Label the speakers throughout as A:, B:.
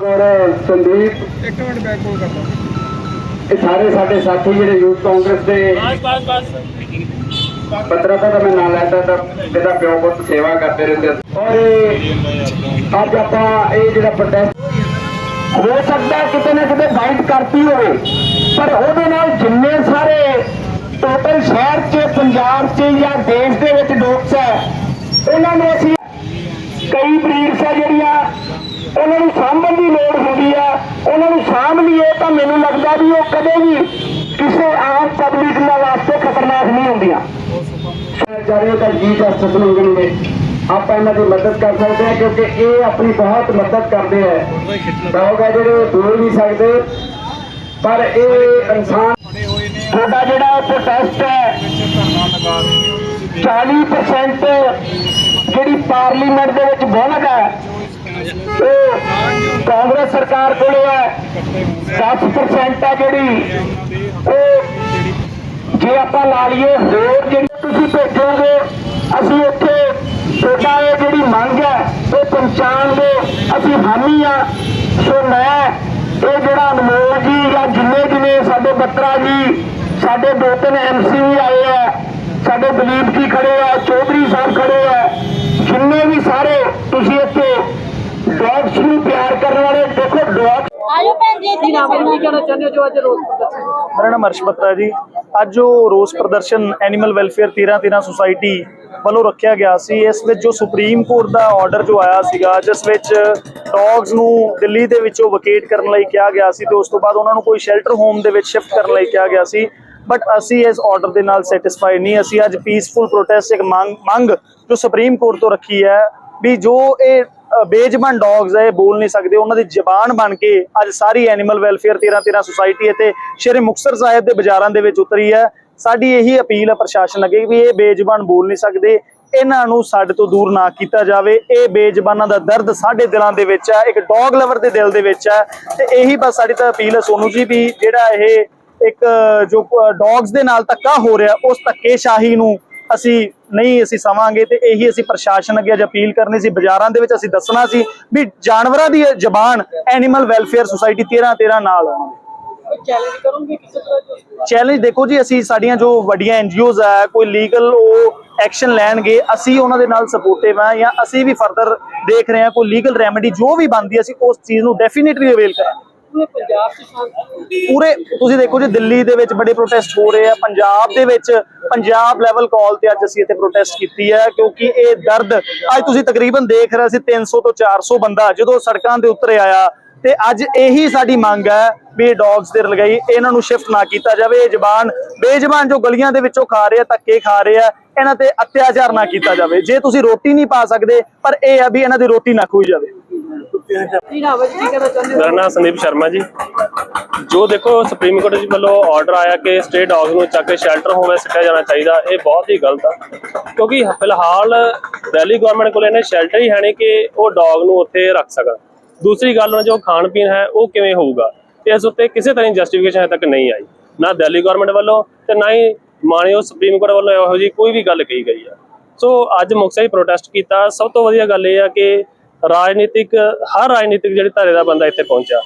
A: ਔਰ ਸੰਦੀਪ
B: ਇੱਕ minute back call ਕਰਦਾ
A: ਇਹ ਸਾਰੇ ਸਾਡੇ ਸਾਥੀ ਜਿਹੜੇ ਯੂਥ ਕਾਂਗਰਸ ਦੇ
B: ਬਸ ਬਸ
A: ਪੱਤਰਕਾਰ ਦਾ ਮੈਂ ਨਾਂ ਲੈਂਦਾ ਤਾਂ ਇਹਦਾ ਪਿਓ ਪੁੱਤ ਸੇਵਾ ਕਰਦੇ ਰਹਿੰਦੇ। ਔਰ ਇਹ ਅੱਜ ਆਪਾਂ ਇਹ ਜਿਹੜਾ ਪ੍ਰੋਟੈਸਟ ਹੋ ਸਕਦਾ ਹੈ ਕਿਤੇ ਨਾ ਕਿਤੇ ਬਾਈਟ ਕਰਤੀ ਹੋਵੇ ਪਰ ਉਹਦੇ ਨਾਲ ਜਿੰਨੇ ਸਾਰੇ ਟੋਟਲ ਸ਼ਹਿਰ 'ਚ ਪੰਜਾਬ 'ਚ ਜਾਂ ਦੇਸ਼ ਦੇ ਵਿੱਚ ਡੋਕਸ ਹੈ ਉਹਨਾਂ ਨੂੰ ਅਸੀਂ ਕਈ ਬਰੀਡਸ ਆ ਜਿਹੜੀਆਂ ਉਹਨਾਂ ਨੂੰ ਸਾਂਭਣ ਦੀ ਲੋੜ ਹੁੰਦੀ ਆ ਉਹਨਾਂ ਨੂੰ ਸਾਂਭ ਲਈਏ ਤਾਂ ਮੈਨੂੰ ਲੱਗਦਾ ਵੀ ਉਹ ਕਦੇ ਵੀ ਕਿਸੇ ਆਮ ਪਬਲਿਕ ਦੇ ਵਾਸਤੇ ਖਤਰਨਾਕ ਨਹੀਂ ਹੁੰਦੀਆਂ। ਜਾਰੇ ਤਾਂ ਜੀ ਜਸਟਿਸ ਮੰਗਣਗੇ ਆਪਾਂ ਇਹਨਾਂ ਦੀ ਮਦਦ ਕਰ ਸਕਦੇ ਹਾਂ ਕਿਉਂਕਿ ਇਹ ਆਪਣੀ ਬਹੁਤ ਮਦਦ ਕਰਦੇ ਆ। ਲੋਕ ਆ ਜਿਹੜੇ ਬੋਲ ਨਹੀਂ ਸਕਦੇ। ਪਰ ਇਹ ਇਨਸਾਨ ਤੁਹਾਡਾ ਜਿਹੜਾ ਪ੍ਰੋਟੈਸਟ ਹੈ
B: ਧਰਨਾ ਲਗਾ ਦੇ
A: 40% ਜਿਹੜੀ ਪਾਰਲੀਮੈਂਟ ਦੇ ਵਿੱਚ ਬਹੁਮਤ ਹੈ ਉਹ ਕਾਂਗਰਸ ਸਰਕਾਰ ਕੋਲੇ ਹੈ। 10% ਹੈ ਜਿਹੜੀ। ਉਹ ਜੇ ਆਪਾਂ ਲਾ ਲਈਏ ਹੋਰ ਜਿਹੜੀ ਤੁਸੀਂ ਭੇਜੋਗੇ, ਅਸੀਂ ਉੱਥੇ ਤੁਹਾਡਾ ਇਹ ਜਿਹੜੀ ਮੰਗ ਹੈ ਉਹ ਪਹੁੰਚਾਉਣ ਦੇ ਅਸੀਂ ਹਾਮੀ ਆ। ਸੋ ਮੈਂ ਇਹ ਜਿਹੜਾ ਅਨਮੋਲ ਜੀ ਜਾਂ ਜਿੰਨੇ ਜਿੰਨੇ ਸਾਡੇ ਬੱਤਰਾ ਜੀ, ਸਾਡੇ ਦੋ ਤਿੰਨ ਐਮਸੀ ਵੀ ਆਏ ਆ, ਸਾਡੇ ਦਲੀਪ ਜੀ ਖੜੇ ਆ ਚੌਧਰੀ ਸਾਹਿਬ ਖੜੇ ਆ ਜਿੰਨੇ ਵੀ ਸਾਰੇ ਤੁਸੀਂ ਇੱਥੇ ਡੌਗਸ ਨੂੰ ਪਿਆਰ ਕਰਨ ਵਾਲੇ ਦੇਖੋ ਡੌਗ
C: ਆਜੋ ਭੈਣ ਜੀ ਇੱਥੇ ਨਾਮ
B: ਕੀ ਕਹਿਣਾ ਚਾਹੁੰਦੇ ਹੋ ਜੋ ਅੱਜ ਰੋਸ ਪ੍ਰਦਰਸ਼ਨ?
D: ਮੇਰਾ ਨਾਮ ਹਰਸ਼ ਬਤਰਾ ਜੀ। ਅੱਜ ਜੋ ਰੋਸ ਪ੍ਰਦਰਸ਼ਨ ਐਨੀਮਲ ਵੈਲਫੇਅਰ 13 13 ਸੁਸਾਇਟੀ ਵੱਲੋਂ ਰੱਖਿਆ ਗਿਆ ਸੀ। ਇਸ ਵਿੱਚ ਜੋ ਸੁਪਰੀਮ ਕੋਰਟ ਦਾ ਆਰਡਰ ਜੋ ਆਇਆ ਸੀਗਾ ਜਿਸ ਵਿੱਚ ਡੌਗਸ ਨੂੰ ਦਿੱਲੀ ਦੇ ਵਿੱਚੋਂ ਵਕੇਟ ਕਰਨ ਲਈ ਕਿਹਾ ਗਿਆ ਸੀ ਤੇ ਉਸ ਤੋਂ ਬਾਅਦ ਉਹਨਾਂ ਨੂੰ ਕੋਈ ਸ਼ੈਲਟਰ ਹੋਮ ਦੇ ਵਿੱਚ ਸ਼ਿਫਟ ਕਰਨ ਲਈ ਕਿਹਾ ਗਿਆ ਸੀ। ਬਟ ਅਸੀਂ ਇਸ ਆਰਡਰ ਦੇ ਨਾਲ ਸੈਟੀਸਫਾਈ ਨਹੀਂ। ਅਸੀਂ ਅੱਜ ਪੀਸਫੁਲ ਪ੍ਰੋਟੈਸਟ ਇੱਕ ਮੰਗ ਮੰਗ ਜੋ ਸੁਪਰੀਮ ਕੋਰਟ ਤੋਂ ਰੱਖੀ ਹੈ ਵੀ ਜੋ ਇਹ ਬੇਜ਼ਬਾਨ ਡੌਗਸ ਹੈ ਇਹ ਬੋਲ ਨਹੀਂ ਸਕਦੇ। ਉਹਨਾਂ ਦੀ ਜ਼ਬਾਨ ਬਣ ਕੇ ਅੱਜ ਸਾਰੀ ਐਨੀਮਲ ਵੈਲਫੇਅਰ 13 13 ਸੁਸਾਇਟੀ ਅਤੇ ਸ਼੍ਰੀ ਮੁਕਤਸਰ ਸਾਹਿਬ ਦੇ ਬਾਜ਼ਾਰਾਂ ਦੇ ਵਿੱਚ ਉਤਰੀ ਹੈ। ਸਾਡੀ ਇਹੀ ਅਪੀਲ ਹੈ ਪ੍ਰਸ਼ਾਸਨ ਅੱਗੇ ਵੀ ਇਹ ਬੇਜ਼ਬਾਨ ਬੋਲ ਨਹੀਂ ਸਕਦੇ। ਇਹਨਾਂ ਨੂੰ ਸਾਡੇ ਤੋਂ ਦੂਰ ਨਾ ਕੀਤਾ ਜਾਵੇ। ਇਹ ਬੇਜ਼ਬਾਨਾਂ ਦਾ ਦਰਦ ਸਾਡੇ ਦਿਲਾਂ ਦੇ ਵਿੱਚ ਹੈ ਇੱਕ ਡੌਗ ਲਵਰ ਦੇ ਦਿਲ ਦੇ ਵਿੱਚ ਹੈ ਤੇ ਇਹੀ ਬਸ ਸਾਡੀ ਤਾਂ ਅਪੀਲ ਹੈ ਸੋਨੂ ਜੀ ਵੀ ਜਿਹੜਾ ਇਹ ਇੱਕ ਜੋ ਡੌਗਸ ਦੇ ਨਾਲ ਧੱਕਾ ਹੋ ਰਿਹਾ, ਉਸ ਧੱਕੇਸ਼ਾਹੀ ਨੂੰ ਅਸੀਂ ਨਹੀਂ ਅਸੀਂ ਸਵਾਂਗੇ ਤੇ ਇਹੀ ਅਸੀਂ ਪ੍ਰਸ਼ਾਸਨ ਅੱਗੇ ਅੱਜ ਅਪੀਲ ਕਰਨੀ ਸੀ ਬਾਜ਼ਾਰਾਂ ਦੇ ਵਿੱਚ ਅਸੀਂ ਦੱਸਣਾ ਸੀ ਵੀ ਜਾਨਵਰਾਂ ਦੀ ਜ਼ਬਾਨ ਐਨੀਮਲ ਵੈਲਫੇਅਰ ਸੁਸਾਇਟੀ 13 13 ਨਾਲ
B: ਚੈਲੰਜ ਕਰੋਗੇ ਕਿਸੇ ਤਰ੍ਹਾਂ ਜੋ?
D: ਚੈਲੰਜ ਦੇਖੋ ਜੀ ਅਸੀਂ ਸਾਡੀਆਂ ਜੋ ਵੱਡੀਆਂ ਐਨਜੀਓਜ਼ ਆ ਕੋਈ ਲੀਗਲ ਉਹ ਐਕਸ਼ਨ ਲੈਣਗੇ ਅਸੀਂ ਉਹਨਾਂ ਦੇ ਨਾਲ ਸਪੋਰਟਿਵ ਆ ਜਾਂ ਅਸੀਂ ਵੀ ਫਰਦਰ ਦੇਖ ਰਹੇ ਹਾਂ ਕੋਈ ਲੀਗਲ ਰੈਮੇਡੀ ਜੋ ਵੀ ਬਣਦੀ ਅਸੀਂ ਉਸ ਚੀਜ਼ ਨੂੰ ਡੈਫੀਨਿਟਲੀ ਅਵੇਲ ਕਰਾਂਗੇ।
B: ਪੂਰੇ ਪੰਜਾਬ 'ਚ ਸ਼ਾਂਤੀ
D: ਪੂਰੇ, ਤੁਸੀਂ ਦੇਖੋ ਜੀ, ਦਿੱਲੀ ਦੇ ਵਿੱਚ ਬੜੇ ਪ੍ਰੋਟੈਸਟ ਹੋ ਰਹੇ ਆ, ਪੰਜਾਬ ਦੇ ਵਿੱਚ ਪੰਜਾਬ ਲੈਵਲ ਕਾਲ ਤੇ ਅੱਜ ਅਸੀਂ ਇੱਥੇ ਪ੍ਰੋਟੈਸਟ ਕੀਤੀ ਹੈ ਕਿਉਂਕਿ ਇਹ ਦਰਦ, ਅੱਜ ਤੁਸੀਂ ਤਕਰੀਬਨ ਦੇਖ ਰਹੇ ਸੀ 300 ਤੋਂ 400 ਬੰਦਾ ਜਦੋਂ ਸੜਕਾਂ ਦੇ ਉੱਤਰ ਆਇਆ, ਤੇ ਅੱਜ ਇਹੀ ਸਾਡੀ ਮੰਗ ਹੈ ਵੀ ਇਹ ਡੌਗਸ ਦੇ ਲਗਾਈ, ਇਹਨਾਂ ਨੂੰ ਸ਼ਿਫਟ ਨਾ ਕੀਤਾ ਜਾਵੇ, ਇਹ ਜ਼ਬਾਨ ਬੇਜ਼ਬਾਨ ਜੋ ਗਲੀਆਂ ਦੇ ਵਿੱਚੋਂ ਖਾ ਰਹੇ ਆ, ਧੱਕੇ ਖਾ ਰਹੇ ਆ, ਇਹਨਾਂ ਤੇ ਅਤਿਆਚਾਰ ਨਾ ਕੀਤਾ ਜਾਵੇ। ਜੇ ਤੁਸੀਂ ਰੋਟੀ ਨਹੀਂ ਪਾ ਸਕਦੇ, ਪਰ ਇਹ ਆ ਵੀ ਇਹਨਾਂ ਦੀ ਰੋਟੀ ਨਾ ਖੋਈ ਜਾਵੇ।
E: ਮੇਰਾ ਨਾਮ ਸੰਦੀਪ ਸ਼ਰਮਾ ਜੀ। ਜੋ ਦੇਖੋ ਸੁਪਰੀਮ ਕੋਰਟ ਜੀ ਵੱਲੋਂ ਆਰਡਰ ਆਇਆ ਕਿ ਸਟੇ ਡੌਗਸ ਨੂੰ ਚੱਕ ਕੇ ਸ਼ੈਲਟਰ ਹੋਮ ਵਿੱਚ ਸਿੱਟਿਆ ਜਾਣਾ ਚਾਹੀਦਾ, ਇਹ ਬਹੁਤ ਹੀ ਗਲਤ ਆ। ਕਿਉਂਕਿ ਫਿਲਹਾਲ ਦਿੱਲੀ ਗਵਰਨਮੈਂਟ ਕੋਲ ਇਹਨੇ ਸ਼ੈਲਟਰ ਹੀ ਹੈ ਨਹੀਂ ਕਿ ਉਹ ਡੌਗ ਨੂੰ ਉੱਥੇ ਰੱਖ ਸਕਣ। ਦੂਸਰੀ ਗੱਲ ਉਹਨਾਂ ਜੋ ਖਾਣ ਪੀਣ ਹੈ, ਉਹ ਕਿਵੇਂ ਹੋਊਗਾ? ਇਸ ਉੱਤੇ ਕਿਸੇ ਤਰ੍ਹਾਂ ਦੀ ਜਸਟੀਫਿਕੇਸ਼ਨ ਹਜੇ ਤੱਕ ਨਹੀਂ ਆਈ। ਨਾ ਦਿੱਲੀ ਗਵਰਨਮੈਂਟ ਵੱਲੋਂ ਤੇ ਨਾ ਹੀ ਮਾਨਿਓ ਸੁਪਰੀਮ ਕੋਰਟ ਵੱਲੋਂ ਇਹੋ ਜਿਹੀ ਕੋਈ ਵੀ ਗੱਲ ਕਹੀ ਗਈ ਆ। ਸੋ ਅੱਜ ਮੁਕਤਸਰ ਪ੍ਰੋਟੈਸਟ ਕੀਤਾ। ਸਭ ਤੋਂ ਵਧੀਆ ਗੱਲ ਇਹ ਆ ਕਿ ਰਾਜਨੀਤਿਕ, ਹਰ ਰਾਜਨੀਤਿਕ ਜਿਹੜੀ ਧਾਰੇ ਦਾ ਬੰਦਾ ਇੱਥੇ ਪਹੁੰਚਿਆ।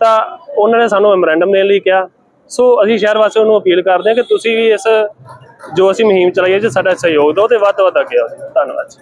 E: ਤਾਂ ਉਹਨਾਂ ਨੇ ਸਾਨੂੰ ਮੈਮੋਰੈਂਡਮ ਦੇਣ ਲਈ ਕਿਹਾ। ਸੋ ਅਸੀਂ ਸ਼ਹਿਰ ਵਾਸੀਆਂ ਨੂੰ ਅਪੀਲ ਕਰਦੇ ਹਾਂ ਕਿ ਤੁਸੀਂ ਵੀ ਇਸ ਜੋ ਅਸੀਂ ਮੁਹਿੰਮ ਚਲਾਈ ਹੈ, ਜੇ ਸਾਡਾ ਸਹਿਯੋਗ ਦਿਓ ਤੇ ਵੱਧ ਤੋਂ ਵੱਧ ਅੱਗੇ ਆਓ। ਧੰਨਵਾਦ ਜੀ।